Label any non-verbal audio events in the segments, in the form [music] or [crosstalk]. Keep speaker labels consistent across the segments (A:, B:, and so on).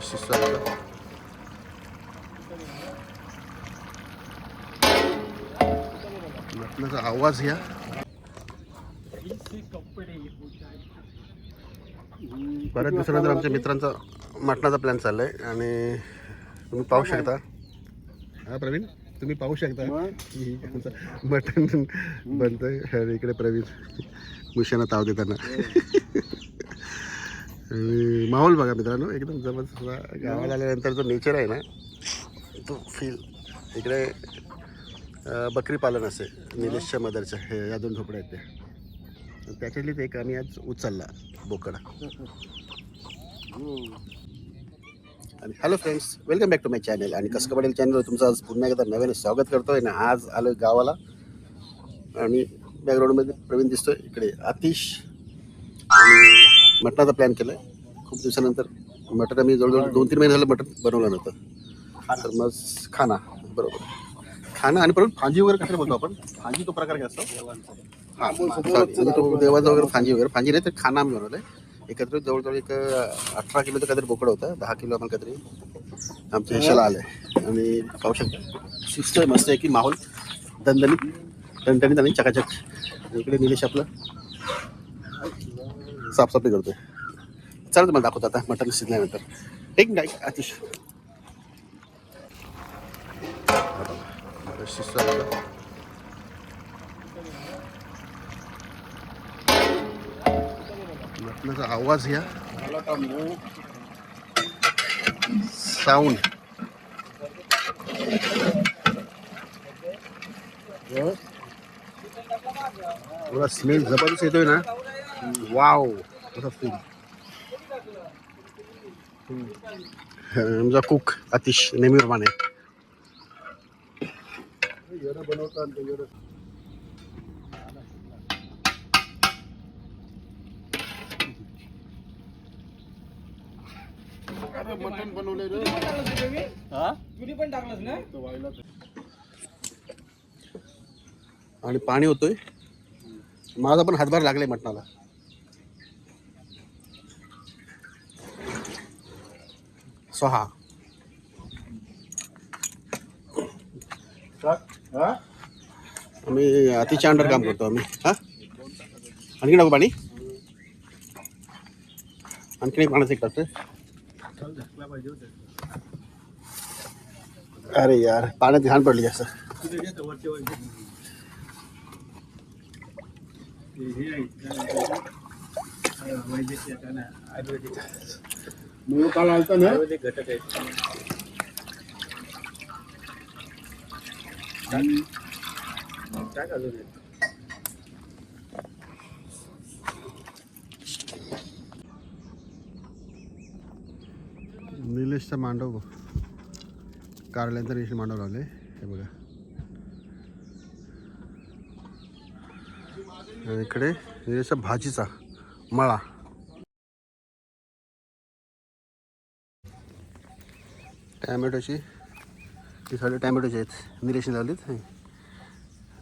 A: शिस्त मटणाचा आवाज या बऱ्याच दिवसानंतर आमच्या मित्रांचा मटणाचा प्लॅन चाललाय आणि तुम्ही पाहू शकता हा प्रवीण तुम्ही पाहू शकता की आमचं मटण बनतंय इकडे प्रवीण मुशाना ताव देताना आणि माहोल बघा मित्रांनो एकदम जबरदस्त गावाला आल्यानंतर जो नेचर आहे ना तो फील इकडे बकरी पालन असे निलेशच्या मदरच्या हे या दोन झोपड्या आहेत त्या. त्याच्यातलीच एक आम्ही आज उचलला बोकडा. आणि hello friends welcome back to my channel आणि कसं पडेल चॅनलवर तुमचं आज पुन्हा एकदा नव्याने स्वागत करतोय. ना आज आलो गावाला. आणि बॅकग्राऊंडमध्ये प्रवीण दिसतोय. इकडे आतिश. आणि मटणाचा प्लॅन केला आहे खूप दिवसानंतर मटण आम्ही जवळजवळ दोन तीन महिने झालं मटण बनवलं नव्हतं. तर मग खाना बरोबर. खाना आणि परत फांजी वगैरे कसं बोलतो आपण? फांजी तो प्रकार काय असतो? हां म्हणजे तो देवाचा वगैरे फांजी वगैरे. फांजी नाही तर खाना आम्ही बनवलं आहे एकत्र जवळजवळ एक अठरा किलोचं काहीतरी बोकडं होतं. दहा किलो आपण काहीतरी आमच्या यशाला आलं आहे आणि पाहू शकता. शिस्त मस्त आहे की माहोल. दणदणीत दणदणीत आणि चकाचक. इकडे निलेश आपलं. साफसाफी करतो चला तुम्हाला दाखवतो आता मटण शिजल्यानंतर. एक नाही अतिश शिस्त मटणाचा आवाज या साऊंड थोडा स्मेल जबरदस्त येतोय ना. वाव कसा फील आमचा कुक अतिश नेहमीप्रमाणे
B: मटण बनवले
A: आणि पाणी होतोय. माझा पण हातभार लागलाय मटणाला. सोहा. आम्ही अतिशय अंडर काम करतो आम्ही. हा? आणखी टाकू पाणी. आणखी एक पाण्याचं एक टाकतोय अरे यार पाण्यात घाण पडली जास्त.
B: मूळ काल आलता ना?
C: घटक आहे अजून.
A: निलेशचा मांडव कारल्यांचा निलेश मांडव लावले. हे बघा. आणि इकडे निलेशच्या भाजीचा मळा. टॅमॅटोची ती सगळे टॅमॅटोचे आहेत. निलेशने लावलीत. हे.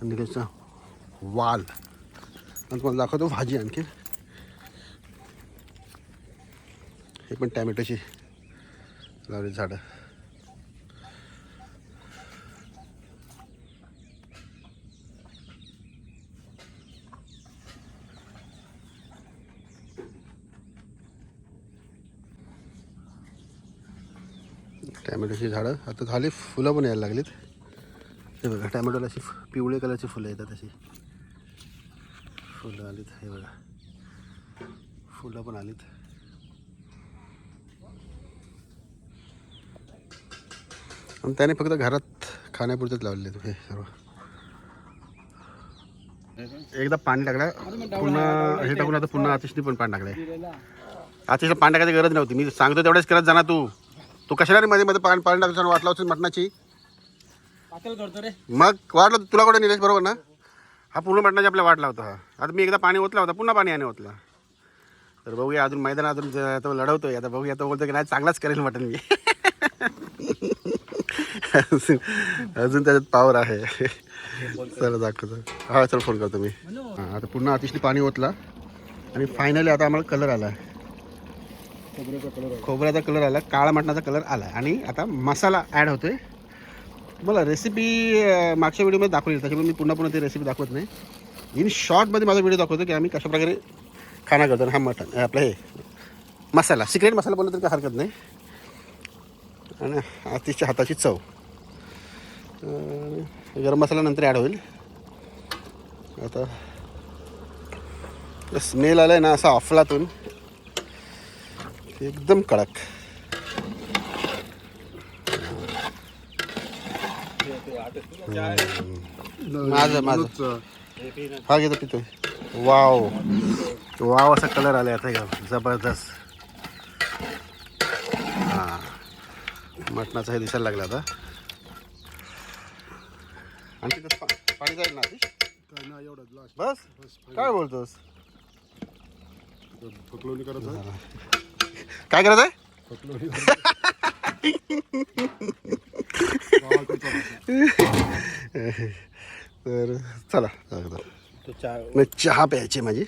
A: निलेशचा वाल. आणि तुम्हाला दाखवतो भाजी आणखी हे पण टॅमॅटोची लावली झाडं. अशी झाडं. आता खाली फुलं पण यायला लागलीत. हे बघा टॅमॅटोला अशी पिवळे कलरची फुलं येतात अशी. फुलं आलीत हे बघा. फुलं पण आलीत. आणि त्याने फक्त घरात खाण्यापुरतेच लावलेले आहेत हे सर्व. एकदा पाणी टाकलं पुन्हा हे टाकून आता पुन्हा आतिशनी पण पाणी टाकलंय. आतिशला पाणी टाकायची गरज नव्हती. मी सांगतो तेवढेच करत जाणार तू. तू कशाला रे मध्ये मध्ये पाणी पाणी टाकतो वाटला होती मटणाची?
C: पातळ करतो रे
A: मग वाटलं तुला कुठे निलेश बरोबर ना? हा पूर्ण मटणाची आपल्या वाटला होता हा. आता मी एकदा पाणी ओतला होता पुन्हा पाणी आणि ओतला. तर बघूया अजून मैदान अजून ज- तो लढवतोय. आता बघूया तो बोलतो की नाही चांगलाच करेल मटण मी. अजून अजून त्याच्यात पावर आहे. चला दाखवतो. हा चल फोन करतो मी. आता पुन्हा अतिशय पाणी ओतला. आणि फायनली आता आम्हाला कलर आला.
B: आहे
A: खोबऱ्याचा कलर आला. काळा मटणाचा कलर आला. आणि आता मसाला ॲड होतोय. मला रेसिपी मागच्या व्हिडिओमध्ये दाखवली त्याच्यामुळे मी पुन्हा पुन्हा ती रेसिपी दाखवत नाही. इन शॉर्टमध्ये माझा व्हिडिओ दाखवतो की आम्ही कशाप्रकारे खाना करतो आणि हा मटण आपलं हे मसाला सिक्रेट मसाला बोलला तरी काही हरकत नाही. आणि तिच्या हाताची चव. गरम मसाला नंतर ॲड होईल. आता स्मेल आला आहे ना असा अफलातून. एकदम कडक. माझं माझं. हा घेतो पितोय वाव. वाव असा कलर आला आता का जबरदस्त. हां. मटणाचा हे दिसायला लागला आता. त्यात पा- पाणी जाईल ना आधी
B: काय नाही एवढा ग्लास
A: बस? काय बोलतोस?
B: फकलोनी करत
A: काय करायचं आहे? तर चला जाऊ
C: चहा
A: प्यायची आहे प्यायची माझी.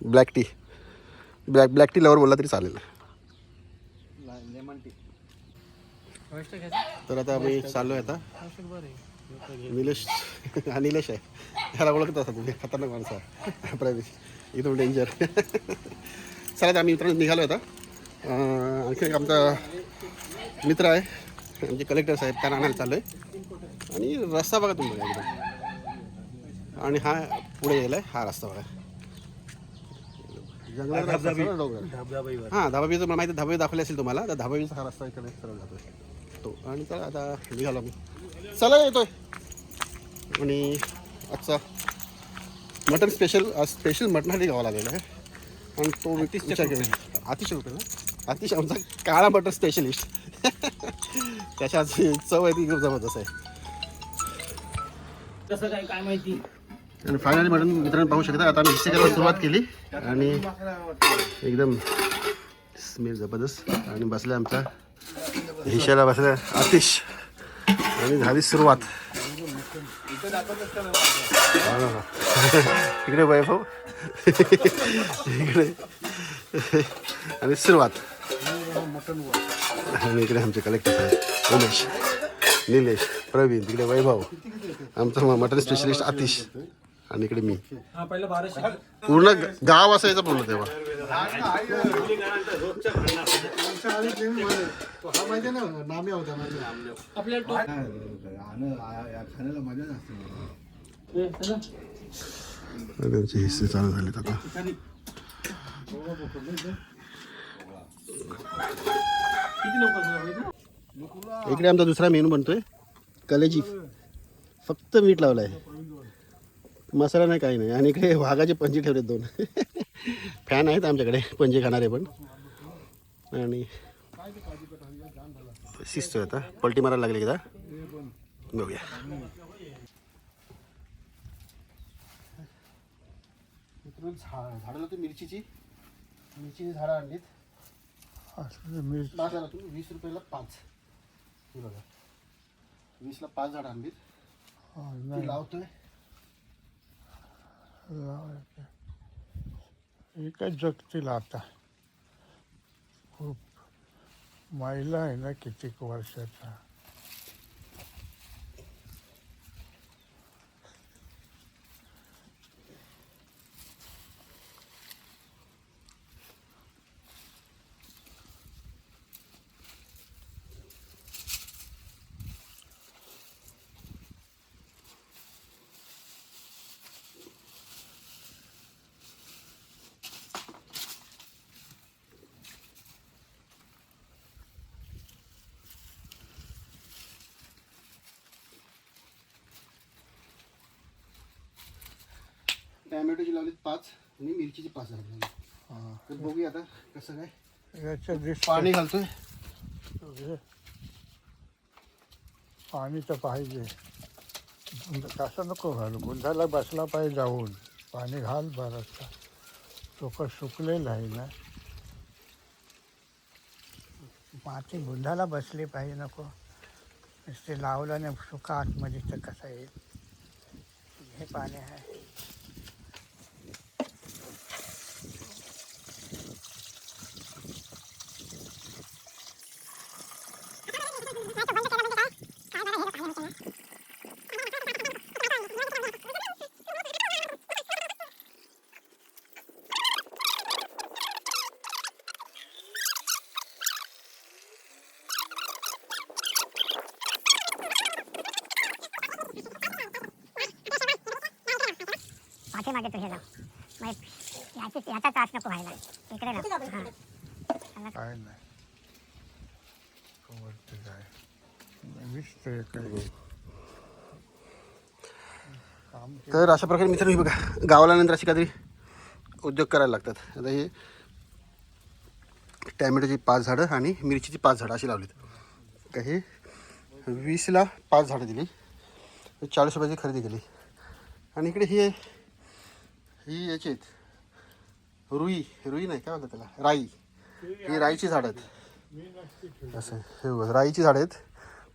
A: Black tea black black tea lover बोलला तरी चालेल. तर आता आम्ही चाललो आहे आता. निलेश हा निलेश आहे. ह्याला ओळखत असा तुम्ही. खतरनाक माणसा प्रायव्हेट एकदम डेंजर चला आम्ही मित्रांनो निघालो आता. आणखी एक आमचा मित्र आहे आमचे कलेक्टर साहेब त्यांना आणायला चाललो आहे आणि रस्ता बघा तुम्ही बघा एकदम. आणि हा पुढे गेला आहे हा रस्ता बघा. जंगलात.
C: धबधबाईवर
A: हां धाबाबीचं मला माहिती धाबाबी दाखवले असेल तुम्हाला तर धाबाबीचा हा रस्ता इकडे सरळ जातोय. तो आणि चला आता निघालो मी चला येतोय. आणि आजचा मटन स्पेशल स्पेशल मटणासाठी गावा लागलेला आहे. आणि तो विचार केला. अतिशय रुपये ना? अतिशय आमचा काळा मटन स्पेशलिस्ट त्याच्या चव आहे ती खूप जबरदस्त आहे.
C: कसं काय काय माहिती?
A: आणि फायनली मटन मित्रांनो पाहू शकता. आता आम्ही हिस्से करायला सुरुवात केली. आणि एकदम स्मेल जबरदस्त. आणि बसल्या आमचा. हिशाला बसल्या आतिश. आणि झाली सुरुवात. [laughs] इकडे वैभव [laughs] इकडे. आणि सुरुवात. आणि इकडे आमचे कलेक्टर साहेब. उमेश निलेश प्रवीण तिकडे वैभव. आमचा मटन स्पेशलिस्ट आतिश. आणि इकडे मी.
C: हा पहिलं बाराशे.
A: पूर्ण
C: आपल्याला.
A: त्यांचे हिस्से चालू झालेत आता. इकडे आमचा दुसरा मेनू बनतोय. कलेजी फक्त मीठ लावलाय. मसाला नाही काही नाही. आणि इकडे वाघाचे पंजे ठेवलेत दोन. [laughs] फॅन आहेत आमच्याकडे. पंजे खाणारे पण. आणि शिजतोय आता. पलटी मारायला लागली एकदा बघूया. झाडाला तू मिरचीची. मिरचीची झाडं आणलीत. झाडं तुम्ही वीस रुपयाला पाच. हे बघा. वीसला पाच झाडं आणलीत. लावतोय.
D: हे काय जगतील आता? महिला आहे ना कितीक वर्षाचा?
A: टॅमॅटोची लावलीत पाच आणि मिरचीची पाच लावली.
D: हा.
A: तर बघूया आता कसं काय पाणी घालतोय.
D: पाणी तर पाहिजे. तसं नको घालू? गुंडाला बसला पाहिजे जाऊन. पाणी घाल बराचसा तो का सुकलेला आहे ना. माती गुंडाला बसली पाहिजे नको. नुसते लावलं नाही सुका आतमध्ये तर कसं येईल? हे पाणी आहे.
E: पाठीमागे तुझ्या जाऊ मग याची याचा त्रास नको व्हायला. इकडे हां.
D: काय नाही. वरती काम
A: तर अशा प्रकारे मित्रांनो हे बघा गावाला नंतर अशी काहीतरी उद्योग करायला लागतात. आता हे टॅमॅटोची पाच झाडं आणि मिरचीची पाच झाडं अशी लावलीत. का हे वीसला पाच झाडं दिली. चाळीस रुपयाची खरेदी केली. आणि इकडे ही ही याची आहेत. रुई रुई नाही काय म्हणतात त्याला? राई. ही राईची झाडं आहेत. असं हे बघा राईची झाडं आहेत.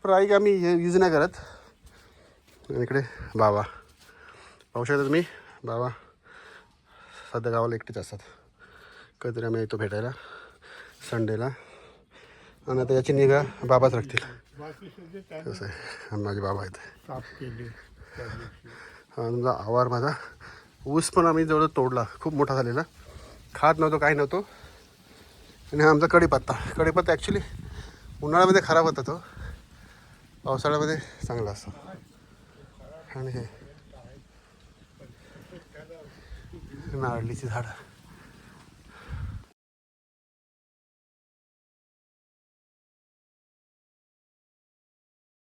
A: पण राई आम्ही यूज नाही करत. इकडे बाबा. पाहू शकता तुम्ही? बाबा सध्या गावाला एकटेच असतात. कधीतरी आम्ही येतो भेटायला संडेला. आणि आता याची निगा बाबाच राखतील. माझे बाबा आहेत. हा तुमचा आवार माझा. ऊस पण आम्ही जवळ तोडला. खूप मोठा झालेला. खात नव्हतो काही नव्हतो. आणि हा आमचा कढीपत्ता. कढीपत्ता ॲक्च्युली उन्हाळ्यामध्ये खराब होता तो. पावसाळ्यामध्ये चांगला असतो. आणि हे. नारळीची झाडं.